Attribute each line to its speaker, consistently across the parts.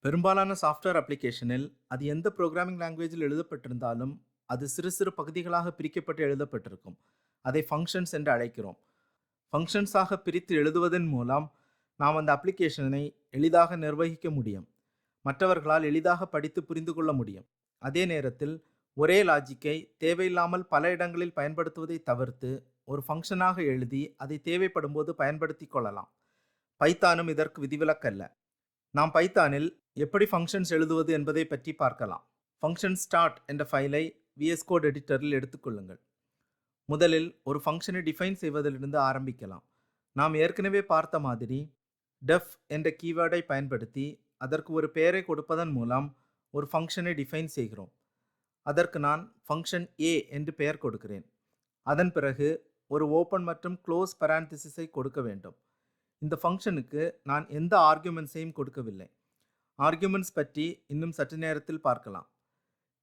Speaker 1: பெரும்பாலான சாஃப்ட்வேர் அப்ளிகேஷனில் அது எந்த ப்ரோக்ராமிங் லாங்குவேஜில் எழுதப்பட்டிருந்தாலும் அது சிறு சிறு பகுதிகளாக பிரிக்கப்பட்டு எழுதப்பட்டிருக்கும். அதை ஃபங்க்ஷன்ஸ் என்று அழைக்கிறோம். ஃபங்க்ஷன்ஸாக பிரித்து எழுதுவதன் மூலம் நாம் அந்த அப்ளிகேஷனை எளிதாக நிர்வகிக்க முடியும். மற்றவர்களால் எளிதாக படித்து புரிந்து கொள்ள முடியும். அதே நேரத்தில் ஒரே லாஜிக்கை தேவையில்லாமல் பல இடங்களில் பயன்படுத்துவதை தவிர்த்து ஒரு ஃபங்க்ஷனாக எழுதி அதை தேவைப்படும் போது பயன்படுத்தி கொள்ளலாம். பைத்தானும் இதற்கு விதிவிலக்கல்ல. நாம் பைத்தானில் எப்படி ஃபங்க்ஷன்ஸ் எழுதுவது என்பதை பற்றி பார்க்கலாம். ஃபங்க்ஷன் ஸ்டார்ட் என்ற ஃபைலை விஎஸ் கோட் எடிட்டரில் எடுத்துக்கொள்ளுங்கள் முதலில் ஒரு ஃபங்க்ஷனை டிஃபைன் செய்வதிலிருந்து ஆரம்பிக்கலாம். நாம் ஏற்கனவே பார்த்த மாதிரி டெஃப் என்ற கீவேர்டை பயன்படுத்தி அதற்கு ஒரு பெயரை கொடுப்பதன் மூலம் ஒரு ஃபங்க்ஷனை டிஃபைன் செய்கிறோம். அதற்கு நான் ஃபங்க்ஷன் ஏ என்று பெயர் கொடுக்கிறேன். அதன் பிறகு ஒரு ஓப்பன் மற்றும் க்ளோஸ் பரான்திசிஸை கொடுக்க வேண்டும். இந்த ஃபங்க்ஷனுக்கு நான் எந்த ஆர்கியூமெண்ட்ஸையும் கொடுக்கவில்லை. ஆர்கியூமெண்ட்ஸ் பற்றி இன்னும் சற்று நேரத்தில் பார்க்கலாம்.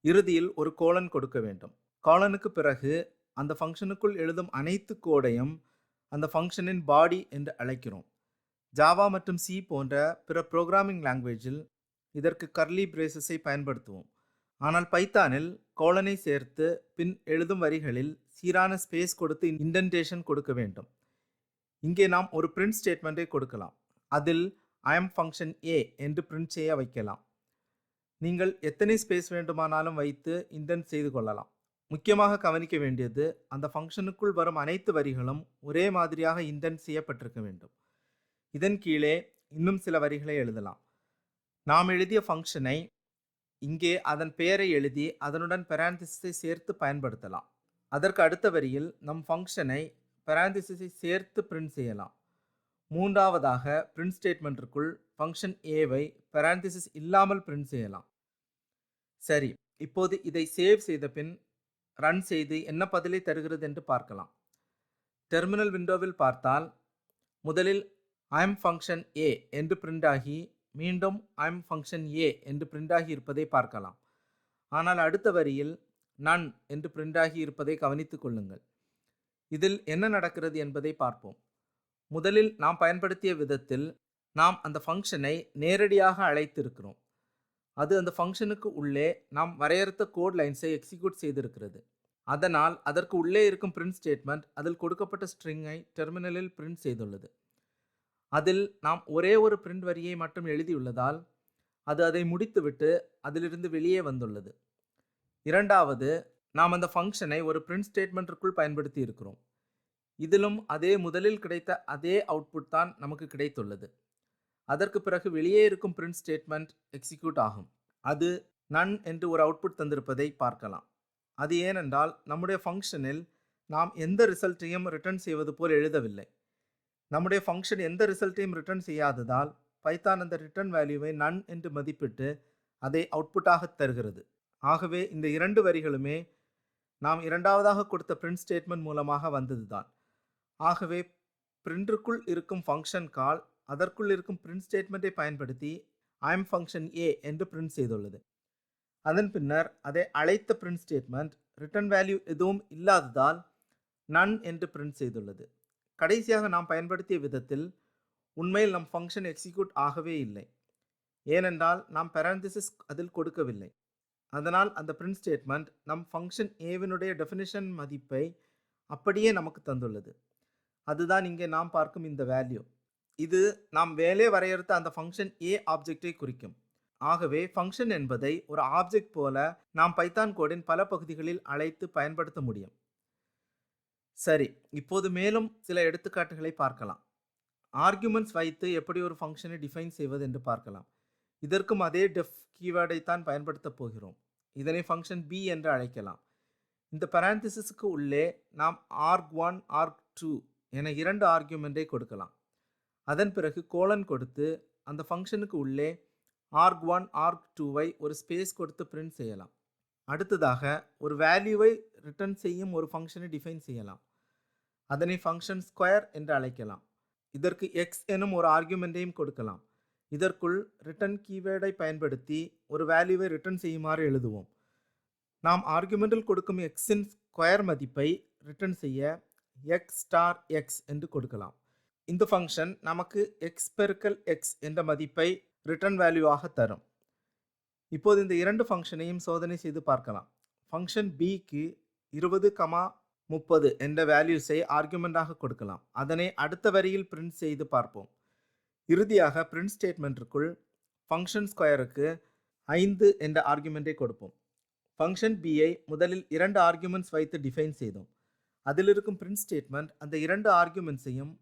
Speaker 1: இறுதியில் ஒரு கோலன் கொடுக்க வேண்டும். கோலனுக்கு பிறகு அந்த ஃபங்க்ஷனுக்குள் எழுதும் அனைத்து கோடையும் அந்த ஃபங்க்ஷனின் பாடி என்று அழைக்கிறோம். ஜாவா மற்றும் சி போன்ற பிற ப்ரோக்ராமிங் லாங்குவேஜில் இதற்கு கர்லி பிரேசஸை பயன்படுத்துவோம். ஆனால் பைத்தானில் கோலனை சேர்த்து பின் எழுதும் வரிகளில் சீரான ஸ்பேஸ் கொடுத்து இண்டென்டேஷன் கொடுக்க வேண்டும். இங்கே நாம் ஒரு பிரிண்ட் ஸ்டேட்மெண்ட்டை கொடுக்கலாம். அதில் ஐஎம் ஃபங்க்ஷன் ஏ என்று பிரிண்ட் செய்ய வைக்கலாம். நீங்கள் எத்தனை ஸ்பேஸ் வேண்டுமானாலும் வைத்து இன்டென்ட் செய்து கொள்ளலாம். முக்கியமாக கவனிக்க வேண்டியது அந்த ஃபங்க்ஷனுக்குள் வரும் அனைத்து வரிகளும் ஒரே மாதிரியாக இன்டென்ட் செய்யப்பட்டிருக்க வேண்டும். இதன் கீழே இன்னும் சில வரிகளை எழுதலாம். நாம் எழுதிய ஃபங்க்ஷனை இங்கே அதன் பெயரை எழுதி அதனுடன் பெராந்திசிஸை சேர்த்து பயன்படுத்தலாம். அதற்கு அடுத்த வரியில் நம் ஃபங்க்ஷனை பராந்திசிஸை சேர்த்து பிரிண்ட் செய்யலாம். மூன்றாவதாக பிரிண்ட் ஸ்டேட்மெண்ட்டிற்குள் ஃபங்க்ஷன் ஏவை பராந்திசிஸ் இல்லாமல் பிரிண்ட் செய்யலாம். சரி இப்போது இதை சேவ் செய்த பின் ரன் செய்து என்ன பதிலை தருகிறது என்று பார்க்கலாம். டெர்மினல் விண்டோவில் பார்த்தால் முதலில் ஐம் ஃபங்க்ஷன் ஏ என்று பிரிண்ட் ஆகி மீண்டும் ஐம் ஃபங்க்ஷன் ஏ என்று பிரிண்ட் ஆகி இருப்பதை பார்க்கலாம். ஆனால் அடுத்த வரியில் நன் என்று பிரிண்ட் ஆகி இருப்பதை கவனித்துக் கொள்ளுங்கள். இதில் என்ன நடக்கிறது என்பதை பார்ப்போம். முதலில் நாம் பயன்படுத்திய விதத்தில் நாம் அந்த ஃபங்க்ஷனை நேரடியாக அழைத்திருக்கிறோம். அது அந்த ஃபங்க்ஷனுக்கு உள்ளே நாம் வரையறுத்த கோட் லைன்ஸை எக்ஸிக்யூட் செய்திருக்கிறது. அதனால் அதற்கு உள்ளே இருக்கும் பிரிண்ட் ஸ்டேட்மெண்ட் அதில் கொடுக்கப்பட்ட ஸ்ட்ரிங்கை டெர்மினலில் பிரிண்ட் செய்துள்ளது. அதில் நாம் ஒரே ஒரு பிரிண்ட் வரியை மட்டும் எழுதியுள்ளதால் அது அதை முடித்துவிட்டு அதிலிருந்து வெளியே வந்துள்ளது. இரண்டாவது நாம் அந்த ஃபங்க்ஷனை ஒரு பிரிண்ட் ஸ்டேட்மெண்ட்டுக்குள் பயன்படுத்தி இருக்கிறோம். இதிலும் அதே முதலில் கிடைத்த அதே அவுட்புட் தான் நமக்கு கிடைத்துள்ளது. அதற்கு பிறகு வெளியே இருக்கும் பிரிண்ட் ஸ்டேட்மெண்ட் எக்ஸிக்யூட் ஆகும். அது நன் என்று ஒரு அவுட்புட் தந்திருப்பதை பார்க்கலாம். அது ஏனென்றால் நம்முடைய ஃபங்க்ஷனில் நாம் எந்த ரிசல்ட்டையும் ரிட்டர்ன் செய்வது போல் எழுதவில்லை. நம்முடைய ஃபங்க்ஷன் எந்த ரிசல்ட்டையும் ரிட்டர்ன் செய்யாததால் பைத்தான் அந்த ரிட்டர்ன் வேல்யூவை நன் என்று மதிப்பிட்டு அதை அவுட்புட்டாக தருகிறது. ஆகவே இந்த இரண்டு வரிகளுமே நாம் இரண்டாவதாக கொடுத்த பிரிண்ட் ஸ்டேட்மெண்ட் மூலமாக வந்ததுதான். ஆகவே பிரிண்டிற்குள் இருக்கும் ஃபங்க்ஷன் கால் அதற்குள் இருக்கும் பிரிண்ட் ஸ்டேட்மெண்ட்டை பயன்படுத்தி ஐஎம் ஃபங்க்ஷன் ஏ என்று பிரிண்ட் செய்துள்ளது. அதன் பின்னர் அதை அழைத்த பிரிண்ட் ஸ்டேட்மெண்ட் ரிட்டர்ன் வேல்யூ எதுவும் இல்லாததால் நன் என்று பிரிண்ட் செய்துள்ளது. கடைசியாக நாம் பயன்படுத்திய விதத்தில் உண்மையில் நம் ஃபங்க்ஷன் எக்ஸிக்யூட் ஆகவே இல்லை. ஏனென்றால் நாம் பேரந்திசிஸ் அதில் கொடுக்கவில்லை. அதனால் அந்த பிரிண்ட் ஸ்டேட்மெண்ட் நம் ஃபங்க்ஷன் ஏவினுடைய டெஃபினிஷன் மதிப்பை அப்படியே நமக்கு தந்துள்ளது. அதுதான் இங்கே நாம் பார்க்கும் இந்த வேல்யூ இது நாம் வேலை வரையறுத்த அந்த ஃபங்க்ஷன் ஏ ஆப்ஜெக்டை குறிக்கும். ஆகவே ஃபங்க்ஷன் என்பதை ஒரு ஆப்ஜெக்ட் போல நாம் பைத்தான் கோடின் பல பகுதிகளில் அழைத்து பயன்படுத்த முடியும். சரி இப்போது மேலும் சில எடுத்துக்காட்டுகளை பார்க்கலாம். ஆர்குமெண்ட்ஸ் வைத்து எப்படி ஒரு ஃபங்க்ஷனை டிஃபைன் செய்வது என்று பார்க்கலாம். இதற்கும் அதே டெஃப் கீவேர்டை தான் பயன்படுத்தப் போகிறோம். இதனை ஃபங்க்ஷன் பி என்று அழைக்கலாம். இந்த பரான்திசிஸுக்கு உள்ளே நாம் ஆர்க் ஒன் ஆர்க் டூ என இரண்டு ஆர்கியூமெண்ட்டை கொடுக்கலாம். அதன் பிறகு கோலன் கொடுத்து அந்த ஃபங்க்ஷனுக்கு உள்ளே ஆர்க் ஒன் ஆர்க் டூவை ஒரு ஸ்பேஸ் கொடுத்து பிரிண்ட் செய்யலாம். அடுத்ததாக ஒரு வேல்யூவை ரிட்டர்ன் செய்யும் ஒரு ஃபங்க்ஷனை டிஃபைன் செய்யலாம். அதனை ஃபங்க்ஷன் ஸ்கொயர் என்று அழைக்கலாம். இதற்கு எக்ஸ் எனும் ஒரு ஆர்கியூமெண்ட்டையும் கொடுக்கலாம். இதற்குள் ரிட்டர்ன் கீவேர்டை பயன்படுத்தி ஒரு வேல்யூவை ரிட்டர்ன் செய்யுமாறு எழுதுவோம். நாம் ஆர்குமெண்டில் கொடுக்கும் எக்ஸின் ஸ்கொயர் மதிப்பை ரிட்டர்ன் செய்ய எக்ஸ் ஸ்டார் எக்ஸ் என்று கொடுக்கலாம். இந்த ஃபங்க்ஷன் நமக்கு எக்ஸ் பெருக்கல் எக்ஸ் என்ற மதிப்பை ரிட்டர்ன் வேல்யூவாக தரும். இப்போது இந்த இரண்டு ஃபங்க்ஷனையும் சோதனை செய்து பார்க்கலாம். ஃபங்க்ஷன் பிக்கு இருபது கமா முப்பது என்ற வேல்யூஸை ஆர்குமெண்ட்டாக கொடுக்கலாம். அதனை அடுத்த வரியில் பிரிண்ட் செய்து பார்ப்போம். இறுதியாக பிரிண்ட் ஸ்டேட்மெண்ட்டிற்குள் ஃபங்க்ஷன் ஸ்கொயருக்கு ஐந்து என்ற ஆர்குமெண்ட்டை கொடுப்போம். ஃபங்க்ஷன் பிஐ முதலில் இரண்டு ஆர்குமெண்ட்ஸ் வைத்து டிஃபைன் செய்தோம். அதில் இருக்கும் பிரிண்ட் ஸ்டேட்மெண்ட் அந்த இரண்டு ஆர்குமெண்ட்ஸையும்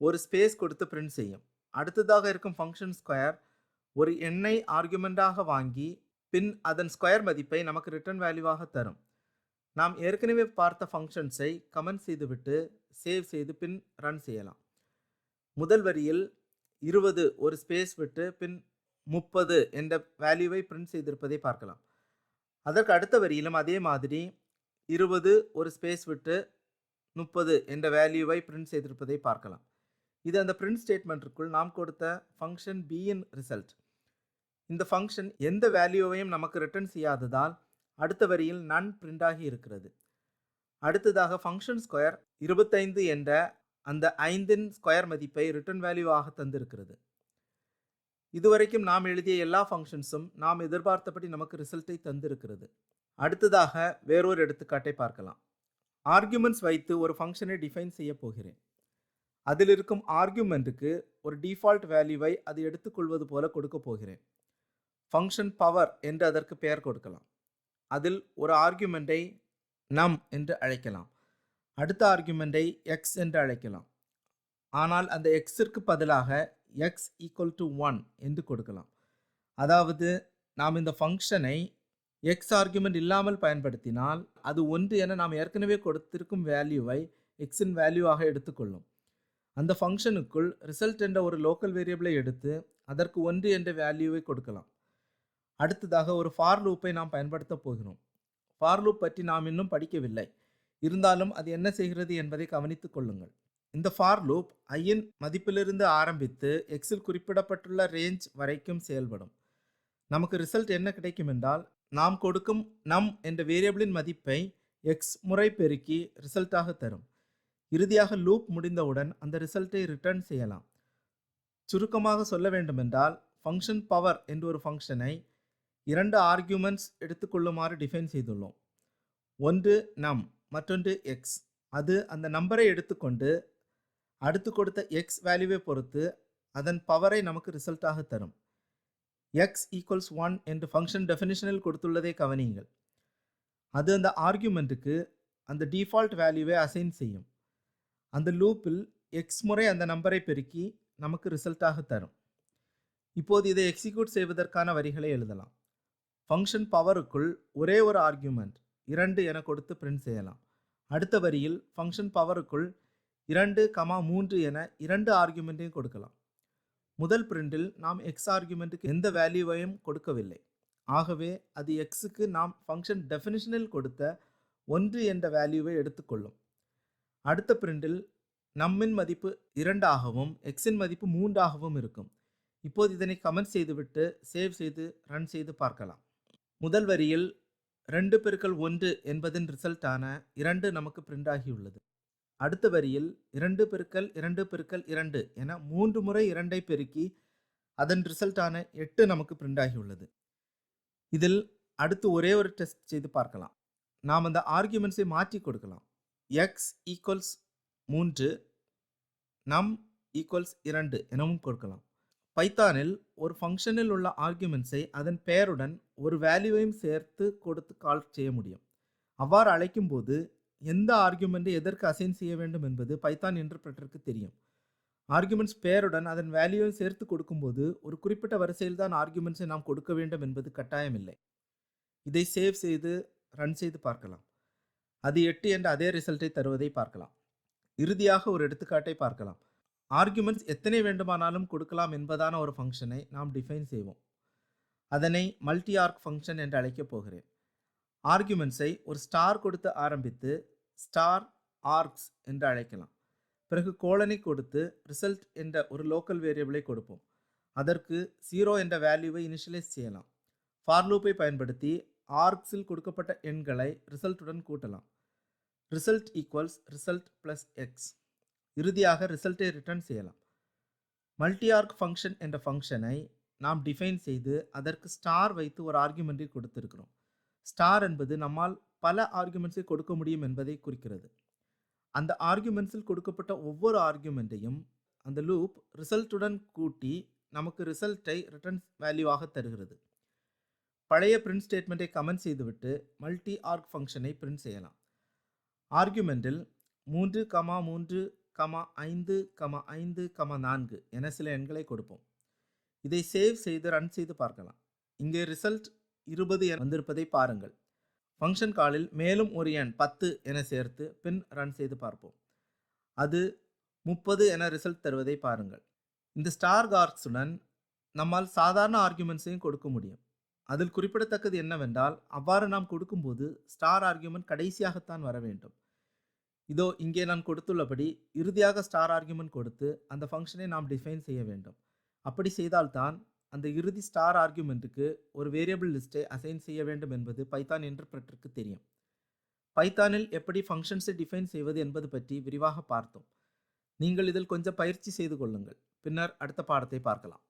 Speaker 1: ஒரு ஸ்பேஸ் கொடுத்து பிரிண்ட் செய்யும். அடுத்ததாக இருக்கும் ஃபங்க்ஷன் ஸ்கொயர் ஒரு எண்ணை ஆர்குமெண்ட்டாக வாங்கி பின் அதன் ஸ்கொயர் மதிப்பை நமக்கு ரிட்டர்ன் வேல்யூவாக தரும். நாம் ஏற்கனவே பார்த்த ஃபங்க்ஷன்ஸை கமெண்ட் செய்துவிட்டு சேவ் செய்து பின் ரன் செய்யலாம். முதல் வரியில் இருபது ஒரு ஸ்பேஸ் விட்டு பின் முப்பது என்ற வேல்யூவை பிரிண்ட் செய்திருப்பதை பார்க்கலாம். அதற்கு அடுத்த வரியிலும் அதே மாதிரி இருபது ஒரு ஸ்பேஸ் விட்டு முப்பது என்ற வேல்யூவை பிரிண்ட் செய்திருப்பதை பார்க்கலாம். இது அந்த பிரிண்ட் ஸ்டேட்மெண்ட்டிற்குள் நாம் கொடுத்த ஃபங்க்ஷன் பியின் ரிசல்ட் இந்த ஃபங்க்ஷன் எந்த வேல்யூவையும் நமக்கு ரிட்டர்ன் செய்யாததால் அடுத்த வரியில் நன் பிரிண்ட் ஆகி இருக்கிறது. அடுத்ததாக ஃபங்க்ஷன் ஸ்கொயர் இருபத்தைந்து என்ற அந்த ஐந்தின் ஸ்கொயர் மதிப்பை ரிட்டர்ன் வேல்யூவாக தந்திருக்கிறது. இதுவரைக்கும் நாம் எழுதிய எல்லா ஃபங்க்ஷன்ஸும் நாம் எதிர்பார்த்தபடி நமக்கு ரிசல்ட்டை தந்திருக்கிறது. அடுத்ததாக வேறொரு எடுத்துக்காட்டை பார்க்கலாம். ஆர்கியூமெண்ட்ஸ் வைத்து ஒரு ஃபங்க்ஷனை டிஃபைன் செய்ய போகிறேன். அதில் இருக்கும் ஆர்கியூமெண்ட்டுக்கு ஒரு டிஃபால்ட் வேல்யூவை அது எடுத்துக்கொள்வது போல கொடுக்க போகிறேன். ஃபங்க்ஷன் பவர் என்று அதற்கு பெயர் கொடுக்கலாம். அதில் ஒரு ஆர்கியூமெண்ட்டை நம் என்று அழைக்கலாம். அடுத்த ஆர்குமெண்ட்டை எக்ஸ் என்று அழைக்கலாம். ஆனால் அந்த எக்ஸிற்கு பதிலாக எக்ஸ் ஈக்குவல் டு ஒன் என்று கொடுக்கலாம். அதாவது நாம் இந்த ஃபங்க்ஷனை எக்ஸ் ஆர்குமெண்ட் இல்லாமல் பயன்படுத்தினால் அது ஒன்று என நாம் ஏற்கனவே கொடுத்திருக்கும் வேல்யூவை எக்ஸின் வேல்யூவாக எடுத்துக்கொள்ளும். அந்த ஃபங்க்ஷனுக்குள் ரிசல்ட் என்ற ஒரு லோக்கல் வேரியபிளை எடுத்து அதற்கு ஒன்று என்ற வேல்யூவை கொடுக்கலாம். அடுத்ததாக ஒரு ஃபார் லூப்பை நாம் பயன்படுத்த போகிறோம். ஃபார் லூப் பற்றி நாம் இன்னும் படிக்கவில்லை. இருந்தாலும் அது என்ன செய்கிறது என்பதை கவனித்துக் கொள்ளுங்கள். இந்த ஃபார் லூப் ஐயின் மதிப்பிலிருந்து ஆரம்பித்து எக்ஸில் குறிப்பிடப்பட்டுள்ள ரேஞ்ச் வரைக்கும் செயல்படும். நமக்கு ரிசல்ட் என்ன கிடைக்கும் என்றால் நாம் கொடுக்கும் நம் என்ற வேரியபிளின் மதிப்பை எக்ஸ் முறை பெருக்கி ரிசல்ட்டாக தரும். இறுதியாக லூப் முடிந்தவுடன் அந்த ரிசல்ட்டை ரிட்டர்ன் செய்யலாம். சுருக்கமாக சொல்ல வேண்டுமென்றால் ஃபங்க்ஷன் பவர் என்ற ஒரு ஃபங்க்ஷனை இரண்டு ஆர்கியூமெண்ட்ஸ் எடுத்துக்கொள்ளுமாறு டிஃபைன் செய்துள்ளோம். ஒன்று நம் மற்றொன்று எக்ஸ் அது அந்த நம்பரை எடுத்துக்கொண்டு அடுத்து கொடுத்த எக்ஸ் வேல்யூவை பொறுத்து அதன் பவரை நமக்கு ரிசல்ட்டாக தரும். எக்ஸ் ஈக்குவல்ஸ் ஒன் என்று ஃபங்க்ஷன் டெஃபினிஷனில் கொடுத்துள்ளதை கவனியுங்கள். அது அந்த ஆர்கியூமெண்ட்டுக்கு அந்த டிஃபால்ட் வேல்யூவை அசைன் செய்யும். அந்த லூப்பில் எக்ஸ் முறை அந்த நம்பரை பெருக்கி நமக்கு ரிசல்ட்டாக தரும். இப்போது இதை எக்ஸிக்யூட் செய்வதற்கான வரிகளை எழுதலாம். ஃபங்க்ஷன் பவருக்குள் ஒரே ஒரு ஆர்கியூமெண்ட் இரண்டு என கொடுத்து பிரிண்ட் செய்யலாம். அடுத்த வரியில் ஃபங்க்ஷன் பவருக்குள் இரண்டு கமா மூன்று என இரண்டு ஆர்கியூமெண்ட்டையும் கொடுக்கலாம். முதல் பிரிண்டில் நாம் எக்ஸ் ஆர்கியூமெண்ட்டுக்கு எந்த வேல்யூவையும் கொடுக்கவில்லை. ஆகவே அது எக்ஸுக்கு நாம் ஃபங்க்ஷன் டெஃபினிஷனில் கொடுத்த ஒன்று என்ற வேல்யூவை எடுத்துக்கொள்ளும். அடுத்த பிரிண்டில் நம்மின் மதிப்பு இரண்டாகவும் எக்ஸின் மதிப்பு மூன்றாகவும் இருக்கும். இப்போது இதனை கமெண்ட் செய்துவிட்டு சேவ் செய்து ரன் செய்து பார்க்கலாம். முதல் வரியில் ரெண்டு பெருக்கள் ஒன்று என்பதன் ரிசல்ட்டான இரண்டு நமக்கு பிரிண்ட் ஆகியுள்ளது அடுத்த வரியில் இரண்டு பெருக்கல் இரண்டு பெருக்கல் இரண்டு என மூன்று முறை இரண்டை பெருக்கி அதன் ரிசல்ட்டான எட்டு நமக்கு பிரிண்ட் ஆகியுள்ளது இதில் அடுத்து ஒரே ஒரு டெஸ்ட் செய்து பார்க்கலாம். நாம் அந்த ஆர்கியூமெண்ட்ஸை மாற்றி கொடுக்கலாம். எக்ஸ் ஈக்குவல்ஸ் மூன்று நம் ஈக்குவல்ஸ் இரண்டு எனவும் கொடுக்கலாம். பைத்தானில் ஒரு ஃபங்க்ஷனில் உள்ள ஆர்குமெண்ட்ஸை அதன் பெயருடன் ஒரு வேல்யூவையும் சேர்த்து கொடுத்து கால் செய்ய முடியும். அவ்வாறு அழைக்கும்போது எந்த ஆர்குமெண்ட்டை எதற்கு அசைன் செய்ய வேண்டும் என்பது பைத்தான் இன்டர்பிரட்டருக்கு தெரியும். ஆர்குமெண்ட்ஸ் பெயருடன் அதன் வேல்யூவை சேர்த்து கொடுக்கும்போது ஒரு குறிப்பிட்ட வரிசையில் தான் ஆர்குமெண்ட்ஸை நாம் கொடுக்க வேண்டும் என்பது கட்டாயமில்லை. இதை சேவ் செய்து ரன் செய்து பார்க்கலாம். அது எட்டு என்ற அதே ரிசல்ட்டை தருவதை பார்க்கலாம். இறுதியாக ஒரு எடுத்துக்காட்டை பார்க்கலாம். ஆர்குமெண்ட்ஸ் எத்தனை வேண்டுமானாலும் கொடுக்கலாம் என்பதான ஒரு ஃபங்க்ஷனை நாம் டிஃபைன் செய்வோம். அதனை மல்டி ஆர்க் ஃபங்க்ஷன் என்று அழைக்கப் போகிறேன். ஆர்குமெண்ட்ஸை ஒரு ஸ்டார் கொடுத்து ஆரம்பித்து ஸ்டார் ஆர்க்ஸ் என்று அழைக்கலாம். பிறகு கோலனை கொடுத்து ரிசல்ட் என்ற ஒரு லோக்கல் வேரியபிளை கொடுப்போம். அதற்கு ஜீரோ என்ற வேல்யூவை இனிஷியலைஸ் செய்யலாம். ஃபார் லூப்பை பயன்படுத்தி ஆர்க்ஸில் கொடுக்கப்பட்ட எண்களை ரிசல்ட்டுடன் கூட்டலாம். Result equals result plus x இறுதியாக ரிசல்ட்டை ரிட்டர்ன் செய்யலாம். மல்டிஆர்க் ஃபங்க்ஷன் என்ற ஃபங்க்ஷனை நாம் டிஃபைன் செய்து அதற்கு ஸ்டார் வைத்து ஒரு ஆர்குமெண்ட்டை கொடுத்திருக்கிறோம். ஸ்டார் என்பது நம்மால் பல ஆர்குமெண்ட்ஸை கொடுக்க முடியும் என்பதை குறிக்கிறது. அந்த ஆர்குமெண்ட்ஸில் கொடுக்கப்பட்ட ஒவ்வொரு ஆர்குமெண்ட்டையும் அந்த லூப் ரிசல்ட்டுடன் கூட்டி நமக்கு ரிசல்ட்டை ரிட்டர்ன் வேல்யூவாக தருகிறது. பழைய பிரிண்ட் ஸ்டேட்மெண்ட்டை கமெண்ட் செய்துவிட்டு மல்டி ஆர்க் ஃபங்க்ஷனை பிரிண்ட் செய்யலாம். ஆர்குமெண்ட்டில் மூன்று கமா மூன்று கமா ஐந்து கமா ஐந்து கமா நான்கு என சில எண்களை கொடுப்போம். இதை சேவ் செய்து ரன் செய்து பார்க்கலாம். இங்கே ரிசல்ட் இருபது என வந்திருப்பதை பாருங்கள். ஃபங்க்ஷன் காலில் மேலும் ஒரு எண் பத்து என சேர்த்து பின் ரன் செய்து பார்ப்போம். அது முப்பது என ரிசல்ட் தருவதை பாருங்கள். இந்த ஸ்டார் கார்க்ஸுடன் நம்மால் சாதாரண ஆர்கியூமெண்ட்ஸையும் கொடுக்க முடியும். அதில் குறிப்பிடத்தக்கது என்னவென்றால் அவ்வாறு நாம் கொடுக்கும்போது ஸ்டார் ஆர்கியூமெண்ட் கடைசியாகத்தான் வர வேண்டும். இதோ இங்கே நான் கொடுத்துள்ளபடி இறுதியாக ஸ்டார் ஆர்கியூமெண்ட் கொடுத்து அந்த ஃபங்க்ஷனை நாம் டிஃபைன் செய்ய வேண்டும். அப்படி செய்தால்தான் அந்த இறுதி ஸ்டார் ஆர்கியூமெண்ட்டுக்கு ஒரு வேரியபிள் லிஸ்ட்டை அசைன் செய்ய வேண்டும் என்பது பைத்தான் இன்டர்பிரட்டருக்கு தெரியும். பைத்தானில் எப்படி ஃபங்க்ஷன்ஸை டிஃபைன் செய்வது என்பது பற்றி விரிவாக பார்த்தோம். நீங்கள் இதில் கொஞ்சம் பயிற்சி செய்து கொள்ளுங்கள். பின்னர் அடுத்த பாடத்தை பார்க்கலாம்.